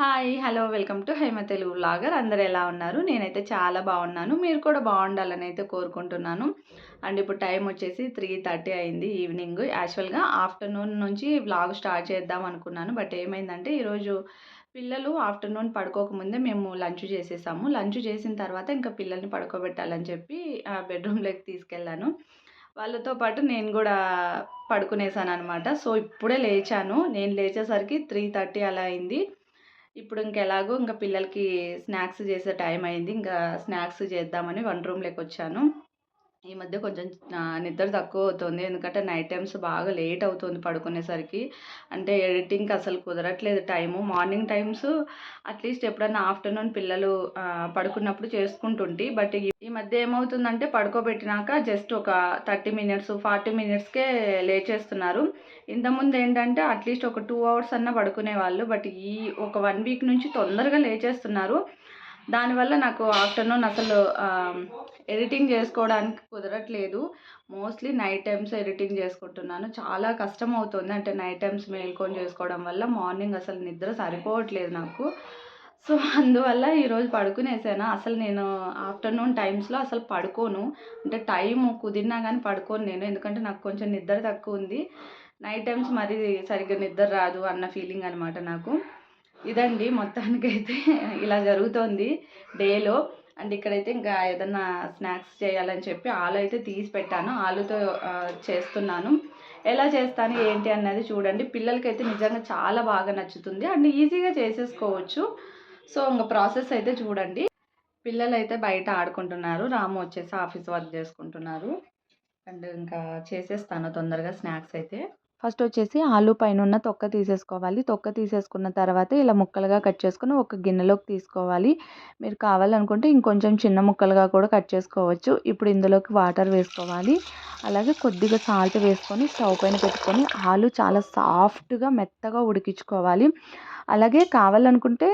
Hi hello welcome to Hema Telugu vlogger అందరు ఎలా ఉన్నారు? నేనైతే చాలా బాగున్నాను. మీరు కూడా బాగుండాలని అయితే కోరుకుంటున్నాను. అండ్ ఇప్పుడు టైం వచ్చేసి త్రీ థర్టీ అయింది ఈవినింగ్. యాక్చువల్గా ఆఫ్టర్నూన్ నుంచి బ్లాగ్ స్టార్ట్ చేద్దాం అనుకున్నాను. బట్ ఏమైందంటే ఈరోజు పిల్లలు ఆఫ్టర్నూన్ పడుకోకముందే మేము లంచ్ చేసేసాము. లంచ్ చేసిన తర్వాత ఇంకా పిల్లల్ని పడుకోబెట్టాలని చెప్పి బెడ్రూమ్లోకి తీసుకెళ్ళాను. వాళ్ళతో పాటు నేను కూడా పడుకునేసాను అనమాట సో ఇప్పుడే లేచాను. నేను లేచేసరికి త్రీ థర్టీ అలా అయింది. ఇప్పుడు ఇంకెలాగో ఇంకా పిల్లలకి స్నాక్స్ చేసే టైం అయింది. ఇంకా స్నాక్స్ చేద్దామని వంట రూమ్లోకి వచ్చాను. ఈ మధ్య కొంచెం నిద్ర తక్కువ అవుతుంది ఎందుకంటే నైట్ టైమ్స్ బాగా లేట్ అవుతుంది పడుకునేసరికి. అంటే ఎడిటింగ్కి అసలు కుదరట్లేదు time morning times at least ఎప్పుడన్నా ఆఫ్టర్నూన్ పిల్లలు పడుకున్నప్పుడు చేసుకుంటుంటే. బట్ ఈ మధ్య ఏమవుతుందంటే పడుకోబెట్టినాక జస్ట్ ఒక థర్టీ మినిట్స్ ఫార్టీ మినిట్స్కే లేచేస్తున్నారు. ఇంతకుముందు ఏంటంటే అట్లీస్ట్ ఒక టూ అవర్స్ అన్న పడుకునే వాళ్ళు బట్ ఈ ఒక వన్ వీక్ నుంచి తొందరగా లేచేస్తున్నారు. దానివల్ల నాకు ఆఫ్టర్నూన్ అసలు ఎడిటింగ్ చేసుకోవడానికి కుదరట్లేదు. మోస్ట్లీ నైట్ టైమ్స్ ఎడిటింగ్ చేసుకుంటున్నాను. చాలా కష్టం అవుతుంది అంటే నైట్ టైమ్స్ మేల్కొని చేసుకోవడం వల్ల మార్నింగ్ అసలు నిద్ర సరిపోవట్లేదు నాకు. సో అందువల్ల ఈరోజు పడుకునేసాను. అసలు నేను ఆఫ్టర్నూన్ టైమ్స్లో అసలు పడుకోను. అంటే టైం కుదిరినా కానీ పడుకోను నేను. ఎందుకంటే నాకు కొంచెం నిద్ర తక్కువ ఉంది. నైట్ టైమ్స్ మరి సరిగ్గా నిద్ర రాదు అన్న ఫీలింగ్ అనమాట నాకు. ఇదండి మొత్తానికైతే ఇలా జరుగుతోంది డేలో. అండ్ ఇక్కడైతే ఇంకా ఏదన్నా స్నాక్స్ చేయాలని చెప్పి ఆలు అయితే తీసి పెట్టాను. ఆలుతో చేస్తున్నాను. ఎలా చేస్తాను ఏంటి అన్నది చూడండి. పిల్లలకైతే నిజంగా చాలా బాగా నచ్చుతుంది. అండ్ ఈజీగా చేసేసుకోవచ్చు. సో ఇంకా ప్రాసెస్ అయితే చూడండి. పిల్లలు అయితే బయట ఆడుకుంటున్నారు. రాము వచ్చేసి ఆఫీస్ వర్క్ చేసుకుంటున్నారు. అండ్ ఇంకా చేసేస్తాను తొందరగా స్నాక్స్ అయితే. ఫస్ట్ వచ్చేసి ఆలు పైన ఉన్న తొక్క తీసేసుకోవాలి. తొక్క తీసేసుకున్న తర్వాత ఇలా ముక్కలుగా కట్ చేసుకుని ఒక గిన్నెలోకి తీసుకోవాలి. మీరు కావాలనుకుంటే ఇంకొంచెం చిన్న ముక్కలుగా కూడా కట్ చేసుకోవచ్చు. ఇప్పుడు ఇందులోకి వాటర్ వేసుకోవాలి. అలాగే కొద్దిగా సాల్ట్ వేసుకొని స్టవ్ పైన పెట్టుకొని ఆలు చాలా సాఫ్ట్గా మెత్తగా ఉడికించుకోవాలి. అలాగే కావాలనుకుంటే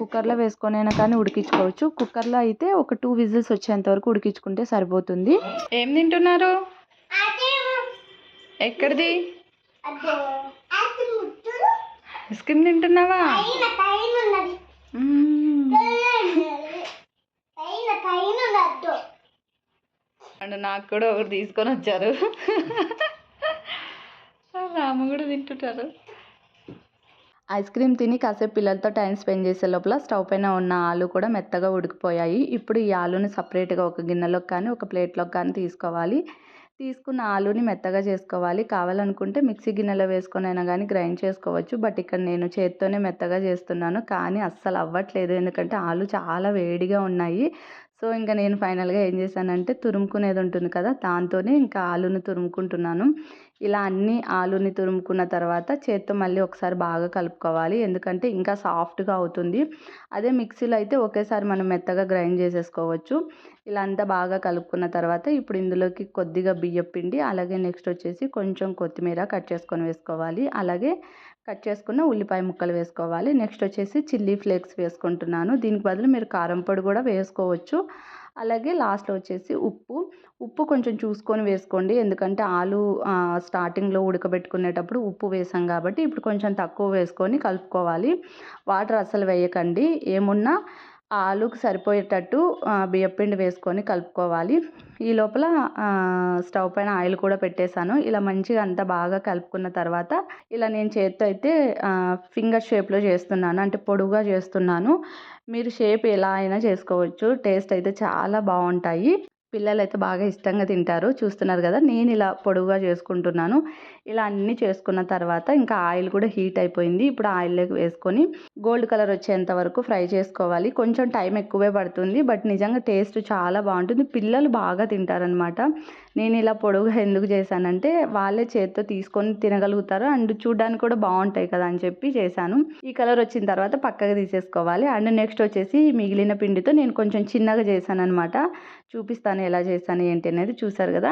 కుక్కర్లో వేసుకొనైనా కానీ ఉడికించుకోవచ్చు. కుక్కర్లో అయితే ఒక టూ విజిల్స్ వచ్చేంత వరకు ఉడికించుకుంటే సరిపోతుంది. ఏం తింటున్నారు? ఎక్కడిది? ఐస్ క్రీమ్ తింటున్నావా? అండ్ నాకు కూడా ఒకటి తీసుకొని వచ్చారు. రాము కూడా తింటుంటారు. ఐస్ క్రీమ్ తిని కాసేపు పిల్లలతో టైం స్పెండ్ చేసే లోపల స్టవ్ పైన ఉన్న ఆలు కూడా మెత్తగా ఉడికిపోయాయి. ఇప్పుడు ఈ ఆలుని సపరేట్గా ఒక గిన్నెలోకి కానీ ఒక ప్లేట్లోకి కానీ తీసుకోవాలి. తీసుకున్న ఆలుని మెత్తగా చేసుకోవాలి. కావాలనుకుంటే మిక్సీ గిన్నెలో వేసుకొనైనా కానీ గ్రైండ్ చేసుకోవచ్చు. బట్ ఇక్కడ నేను చేత్తోనే మెత్తగా చేస్తున్నాను. కానీ అస్సలు అవ్వట్లేదు. ఎందుకంటే ఆలు చాలా వేడిగా ఉన్నాయి. సో ఇంకా నేను ఫైనల్గా ఏం చేశానంటే తురుముకునేది ఉంటుంది కదా దాంతోనే ఇంకా ఆలుని తురుముకుంటున్నాను. ఇలా అన్ని ఆలుని తురుముకున్న తర్వాత చేత్తో మళ్ళీ ఒకసారి బాగా కలుపుకోవాలి. ఎందుకంటే ఇంకా సాఫ్ట్గా అవుతుంది. అదే మిక్సీలో అయితే ఒకేసారి మనం మెత్తగా గ్రైండ్ చేసేసుకోవచ్చు. ఇలా అంతా బాగా కలుపుకున్న తర్వాత ఇప్పుడు ఇందులోకి కొద్దిగా బియ్యం పిండి అలాగే నెక్స్ట్ వచ్చేసి కొంచెం కొత్తిమీర కట్ చేసుకొని వేసుకోవాలి. అలాగే కట్ చేసుకున్న ఉల్లిపాయ ముక్కలు వేసుకోవాలి. నెక్స్ట్ వచ్చేసి చిల్లీ ఫ్లేక్స్ వేసుకుంటున్నాను. దీనికి బదులు మీరు కారం పొడి కూడా వేసుకోవచ్చు. అలాగే లాస్ట్లో వచ్చేసి ఉప్పు. ఉప్పు కొంచెం చూసుకొని వేసుకోండి. ఎందుకంటే ఆలు స్టార్టింగ్లో ఉడకబెట్టుకునేటప్పుడు ఉప్పు వేసాం కాబట్టి ఇప్పుడు కొంచెం తక్కువ వేసుకొని కలుపుకోవాలి. వాటర్ అసలు వేయకండి. ఏమున్నా ఆలుకు సరిపోయేటట్టు బియ్యపిండి వేసుకొని కలుపుకోవాలి. ఈ లోపల స్టవ్ పైన ఆయిల్ కూడా పెట్టేశాను. ఇలా మంచిగా అంతా బాగా కలుపుకున్న తర్వాత ఇలా నేను చేత్తో అయితే ఫింగర్ షేప్లో చేస్తున్నాను. అంటే పొడుగా చేస్తున్నాను. మీరు షేప్ ఎలా అయినా చేసుకోవచ్చు. టేస్ట్ అయితే చాలా బాగుంటాయి. పిల్లలు అయితే బాగా ఇష్టంగా తింటారు. చూస్తున్నారు కదా నేను ఇలా పొడుగుగా చేసుకుంటున్నాను. ఇలా అన్నీ చేసుకున్న తర్వాత ఇంకా ఆయిల్ కూడా హీట్ అయిపోయింది. ఇప్పుడు ఆయిల్లోకి వేసుకొని గోల్డ్ కలర్ వచ్చేంత వరకు ఫ్రై చేసుకోవాలి. కొంచెం టైం ఎక్కువే పడుతుంది. బట్ నిజంగా టేస్ట్ చాలా బాగుంటుంది. పిల్లలు బాగా తింటారనమాట నేను ఇలా పొడుగుగా ఎందుకు చేశానంటే వాళ్ళే చేత్తో తీసుకొని తినగలుగుతారు. అండ్ చూడ్డానికి కూడా బాగుంటాయి కదా అని చెప్పి చేశాను. ఈ కలర్ వచ్చిన తర్వాత పక్కగా తీసేసుకోవాలి. అండ్ నెక్స్ట్ వచ్చేసి మిగిలిన పిండితో నేను కొంచెం చిన్నగా చేశాను అనమాట చూపిస్తాను ఎలా చేశాను ఏంటి అనేది చూసారు కదా?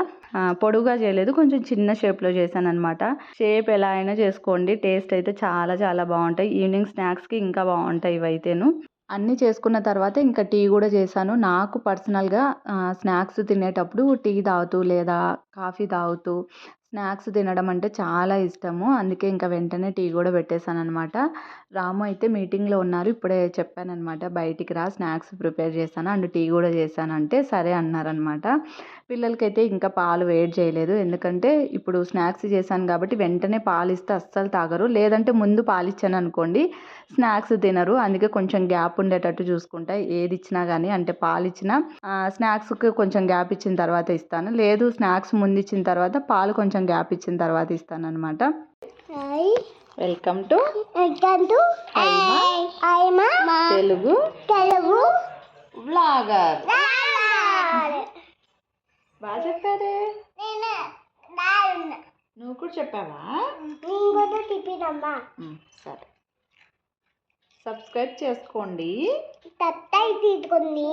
పొడుగా చేయలేదు. కొంచెం చిన్న షేప్లో చేశాను అనమాట షేప్ ఎలా అయినా చేసుకోండి. టేస్ట్ అయితే చాలా చాలా బాగుంటాయి. ఈవినింగ్ స్నాక్స్కి ఇంకా బాగుంటాయి ఇవైతేను అన్నీ చేసుకున్న తర్వాత ఇంకా టీ కూడా చేశాను. నాకు పర్సనల్గా స్నాక్స్ తినేటప్పుడు టీ తాగుతూ లేదా కాఫీ తాగుతూ స్నాక్స్ తినడం అంటే చాలా ఇష్టము. అందుకే ఇంకా వెంటనే టీ కూడా పెట్టేశాను అనమాట రాము అయితే మీటింగ్లో ఉన్నారు. ఇప్పుడే చెప్పానమాట బయటికి రా స్నాక్స్ ప్రిపేర్ చేశాను అండ్ టీ కూడా చేశాను అంటే సరే అన్నారనమాట పిల్లలకైతే ఇంకా పాలు వేడి చేయలేదు. ఎందుకంటే ఇప్పుడు స్నాక్స్ చేశాను కాబట్టి వెంటనే పాలు ఇస్తే అస్సలు తాగరు. లేదంటే ముందు పాలు ఇచ్చాను అనుకోండి స్నాక్స్ తినరు. అందుకే కొంచెం గ్యాప్ ఉండేటట్టు చూసుకుంటా. ఏది ఇచ్చినా కానీ అంటే పాలు ఇచ్చినా స్నాక్స్కి కొంచెం గ్యాప్ ఇచ్చిన తర్వాత ఇస్తాను. లేదు స్నాక్స్ ముందు ఇచ్చిన తర్వాత పాలు కొంచెం గ్యాప్ ఇచ్చిన తర్వాత ఇస్తాను అనమాట welcome to welcome to Telugu Telugu vlogger బాగా చెప్పారే? నువ్వు కూడా చెప్పావా? సరే. సబ్స్క్రైబ్ చేసుకోండి. తీసుకుంది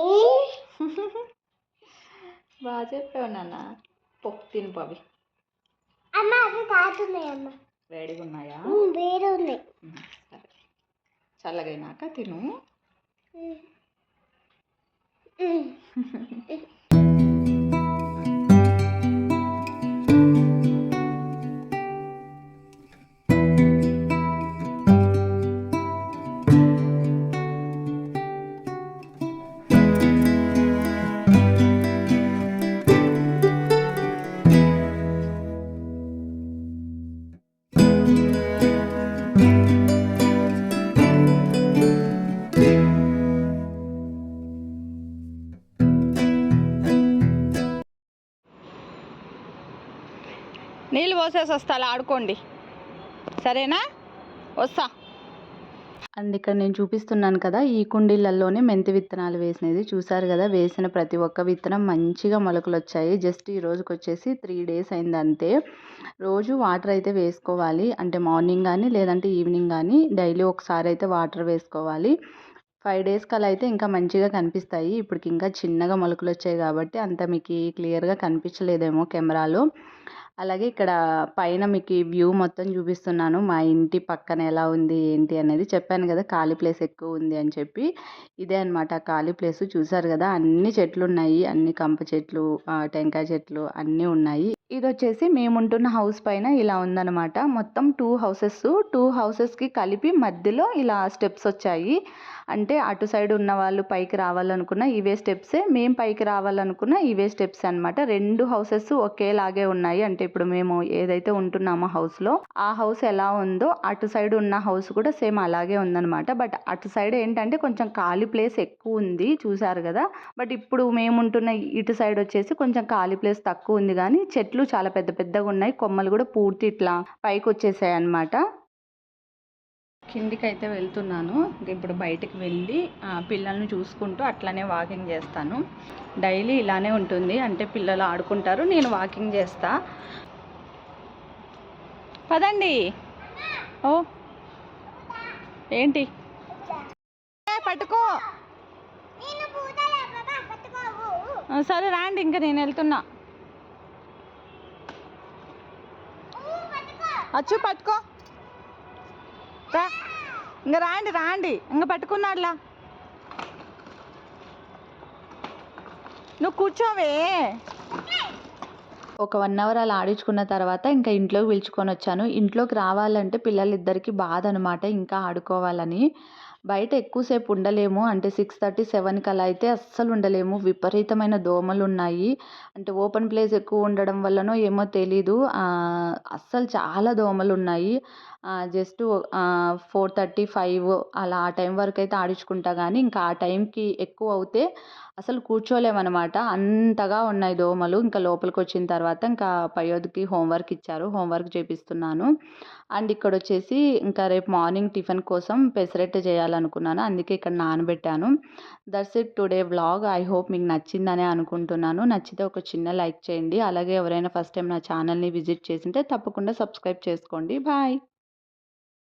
బాగా చెప్పావు నాన్న. పప్పు తిను పవి. అమ్మ అవి కాతున్నాయి అమ్మ వేడిగా ఉన్నాయా సరే. చల్లగైనాక తిను. నీళ్ళు పోసేసి వస్తా ఆడుకోండి. సరేనా? వస్తా. అండ్ ఇక్కడ నేను చూపిస్తున్నాను కదా ఈ కుండీలలోనే మెంతి విత్తనాలు వేసినది. చూసారు కదా వేసిన ప్రతి ఒక్క విత్తనం మంచిగా మొలకలు వచ్చాయి జస్ట్ ఈ రోజుకి వచ్చేసి త్రీ డేస్ అయింది అంతే రోజు వాటర్ అయితే వేసుకోవాలి. అంటే మార్నింగ్ కానీ లేదంటే ఈవినింగ్ కానీ డైలీ ఒకసారి అయితే వాటర్ వేసుకోవాలి. ఫైవ్ డేస్ కల్లా అయితే ఇంకా మంచిగా కనిపిస్తాయి. ఇప్పటికి ఇంకా చిన్నగా మొలకలు వచ్చాయి కాబట్టి అంత మీకు క్లియర్గా కనిపించలేదేమో కెమెరాలో. అలాగే ఇక్కడ పైన మీకు వ్యూ మొత్తం చూపిస్తున్నాను. మా ఇంటి పక్కన ఎలా ఉంది ఏంటి అనేది చెప్పాను కదా ఖాళీ ప్లేస్ ఎక్కువ ఉంది అని చెప్పి. ఇదే అనమాట ఖాళీ ప్లేస్ చూసారు కదా అన్ని చెట్లు ఉన్నాయి. అన్ని కంప చెట్లు టెంకాయ చెట్లు అన్నీ ఉన్నాయి. ఇది వచ్చేసి మేము ఉంటున్న హౌస్ పైన ఇలా ఉందన్నమాట. మొత్తం టూ హౌసెస్. టూ హౌసెస్కి కలిపి మధ్యలో ఇలా స్టెప్స్ వచ్చాయి. అంటే అటు సైడ్ ఉన్న వాళ్ళు పైకి రావాలనుకున్న ఇవే స్టెప్సే మేము పైకి రావాలనుకున్న ఇవే స్టెప్స్ అన్నమాట. రెండు హౌసెస్ ఒకేలాగే ఉన్నాయి. అంటే ఇప్పుడు మేము ఏదైతే ఉంటున్నామో హౌస్లో ఆ హౌస్ ఎలా ఉందో అటు సైడ్ ఉన్న హౌస్ కూడా సేమ్ అలాగే ఉందనమాట బట్ అటు సైడ్ ఏంటంటే కొంచెం ఖాళీ ప్లేస్ ఎక్కువ ఉంది చూసారు కదా. బట్ ఇప్పుడు మేము ఉంటున్న ఇటు సైడ్ వచ్చేసి కొంచెం ఖాళీ ప్లేస్ తక్కువ ఉంది. కానీ చెట్లు చాలా పెద్ద పెద్దగా ఉన్నాయి. కొమ్మలు కూడా పూర్తి ఇట్లా పైకి వచ్చేసాయి అన్నమాట కిందికి అయితే వెళ్తున్నాను. ఇంక ఇప్పుడు బయటికి వెళ్ళి పిల్లల్ని చూసుకుంటూ అట్లానే వాకింగ్ చేస్తాను. డైలీ ఇలానే ఉంటుంది. అంటే పిల్లలు ఆడుకుంటారు నేను వాకింగ్ చేస్తా. పదండి. ఓ ఏంటి? పట్టుకో. సరే రాండి ఇంకా నేను వెళ్తున్నా. అచ్చు పట్టుకో. రా ఇంక రాండి రాండి. ఇంక పట్టుకున్నాడులా. నువ్వు కూర్చోవే. ఒక వన్ అవర్ అలా ఆడించుకున్న తర్వాత ఇంకా ఇంట్లోకి పిలుచుకొని వచ్చాను. ఇంట్లోకి రావాలంటే పిల్లలిద్దరికి బాధ అనమాట ఇంకా ఆడుకోవాలని. బయట ఎక్కువసేపు ఉండలేము. అంటే సిక్స్ థర్టీ సెవెన్కి అలా అయితే అస్సలు ఉండలేము. విపరీతమైన దోమలు ఉన్నాయి అంటే ఓపెన్ ప్లేస్ ఎక్కువ ఉండడం వల్లనో ఏమో తెలీదు. అస్సలు చాలా దోమలు ఉన్నాయి జస్ట్ ఫోర్ థర్టీ ఫైవ్ అలా ఆ టైం వరకు అయితే ఆడించుకుంటా కానీ ఇంకా ఆ టైంకి ఎక్కువ అవుతే అసలు కూర్చోలేమన్నమాట. అంతగా ఉన్నాయి దోమలు. ఇంకా లోపలికి వచ్చిన తర్వాత ఇంకా పయోధికి హోంవర్క్ ఇచ్చారు. హోంవర్క్ చేపిస్తున్నాను. అండ్ ఇక్కడ వచ్చేసి ఇంకా రేపు మార్నింగ్ టిఫిన్ కోసం పెసరెట్ చేయాలనుకున్నాను. అందుకే ఇక్కడ నానబెట్టాను. That's it today vlog. I hope మీకు నచ్చిందనే అనుకుంటున్నాను. నచ్చితే ఒక చిన్న లైక్ చేయండి. అలాగే ఎవరైనా ఫస్ట్ టైం నా ఛానల్ని విజిట్ చేసింటే తప్పకుండా సబ్స్క్రైబ్ చేసుకోండి. బాయ్.